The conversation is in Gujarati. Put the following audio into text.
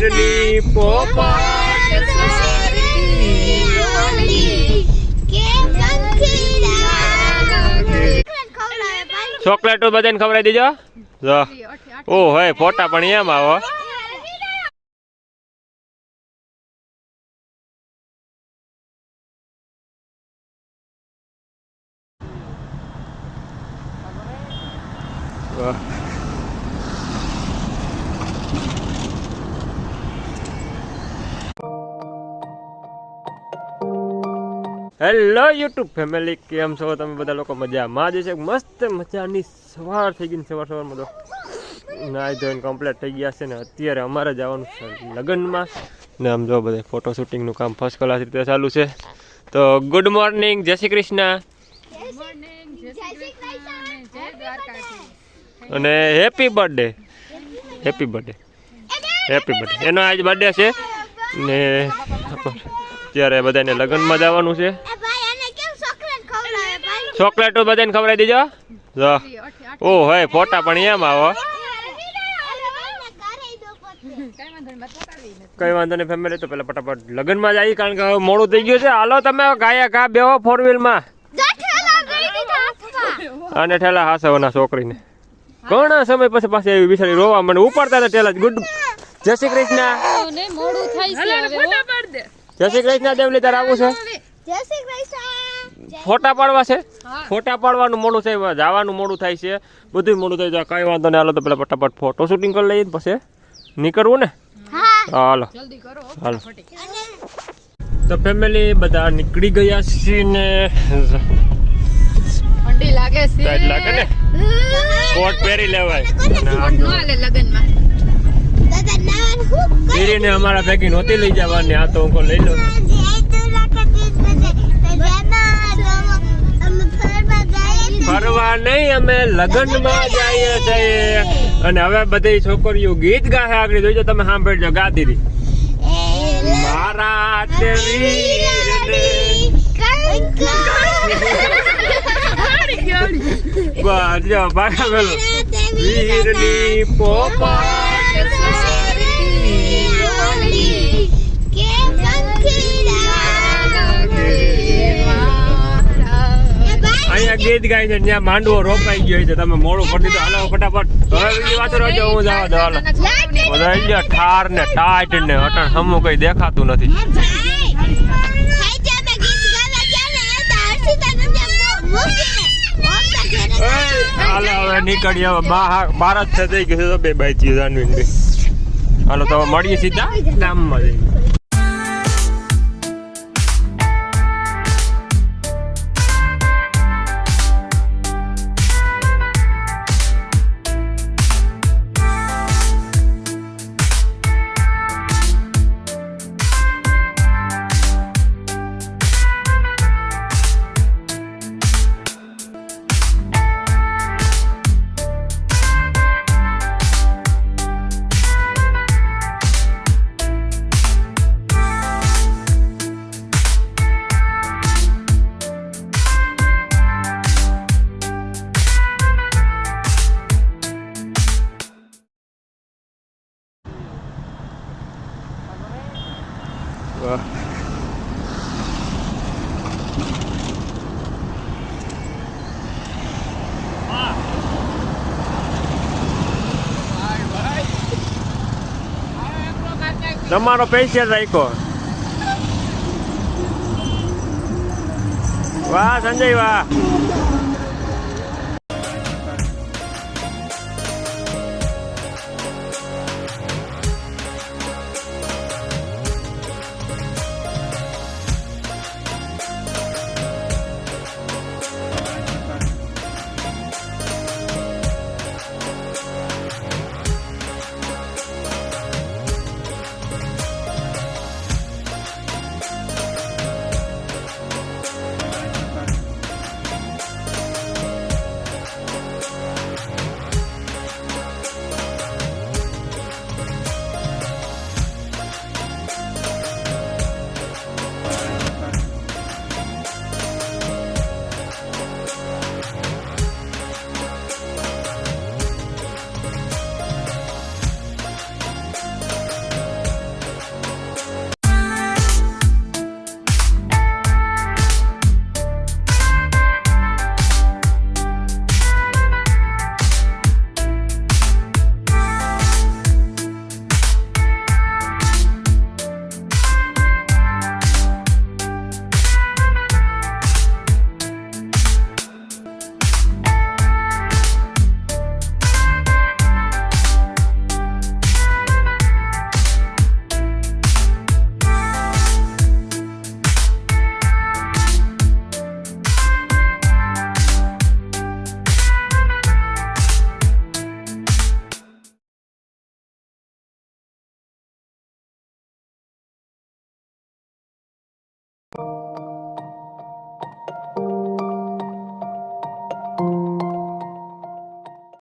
વીરની પોપટ ચોકલેટો બધાને ખવડાવી દેજો. જો. ઓ હોય ફોટા પણ એમ આવો. વાહ. હેલો યુટ્યુબ ફેમિલી, કેમ છો તમે બધા લોકો? મજામાં જ છે. મસ્ત મજાની સવાર થઈ ગઈ સવાર સવારમાં તો નાઈ ધોઈને કમ્પ્લીટ થઈ ગયા છે ને અત્યારે અમારે જવાનું છે લગ્નમાં. ને આમ જો બધે ફોટો શૂટિંગનું કામ ફર્સ્ટ ક્લાસ રીતે ચાલુ છે. તો ગુડ મોર્નિંગ જય શ્રી કૃષ્ણ. અને happy birthday happy birthday happy birthday એનો આજ બર્થડે છે. ને ત્યારે બધાને લગ્નમાં જવાનું છે. ચોકલેટો બધાને ખવડાવી દેજો. જો ઓ હોય ફોટા પણ એમ આવો. કઈ વાંધો નહીં ફેમિલી તો પેલા ફટાફટ લગ્નમાં જઈએ કારણ કે હવે મોડું થઈ ગયું છે. હાલો તમે ગાયા કા બેહો ફોર વ્હીલમાં અને ઠેલા હાસવાના છોકરીને. ઘણા સમય પછી પાછી એવી બિચારી રોવા મને ઉપાડતા હતા ઠેલા ગુડ. જય શ્રી કૃષ્ણ. મોડું થાય છે. જય શ્રી કૃષ્ણ દેવલી તારે આવું છે. ફોટા પાડવા છે? ફોટા પાડવાનું મોડું છે જવાનું મોડું થાય છે. બધું મોડું થાય છે. કઈ વાંધો નહીં હાલો તો પેલા ફટાફટ ફોટો શૂટિંગ કરી લઈએ પછી નીકળવું ને? હાલો. હાલો. તો ફેમિલી બધા નીકળી ગયા છીએ ને ઠંડી લાગે છે. લાગે ને? કોટ પહેરી લેવાય. લગનમાં. પીરીને અમારા ભેગી નહોતી લઈ જવાની, આ તો હું લઈ લઉં. ફરવા નહીં, અમે લગ્નમાં જઈએ છીએ. અને હવે બધી છોકરીઓ ગીત ગાહે આગળ. જોઈજો તમે સાંભળજો, ગા દીધી મારા બસ જો પાછા પેલું વીરની અહીંયા ગીત ગાય છે ત્યાં માંડવો રોપાઈ ગયો છે. તમે મોડું પડી દો હાલો ફટાફટ. હવે બીજી વાત રોજો હું જવા દો હાલો. બધા આવી ઠાર ને ટાઈટ ને અટણ હમું કઈ દેખાતું નથી. હાલો હવે નીકળીએ. હવે બાર જ થઈ ગયું તો બે બાઈ ચીજ જાનવીન બે. હાલો તો મળીએ સીધા? ગામમાં જઈને વાહ તમારો પૈસા રાખ્યો. વાહ સંજય વાહ.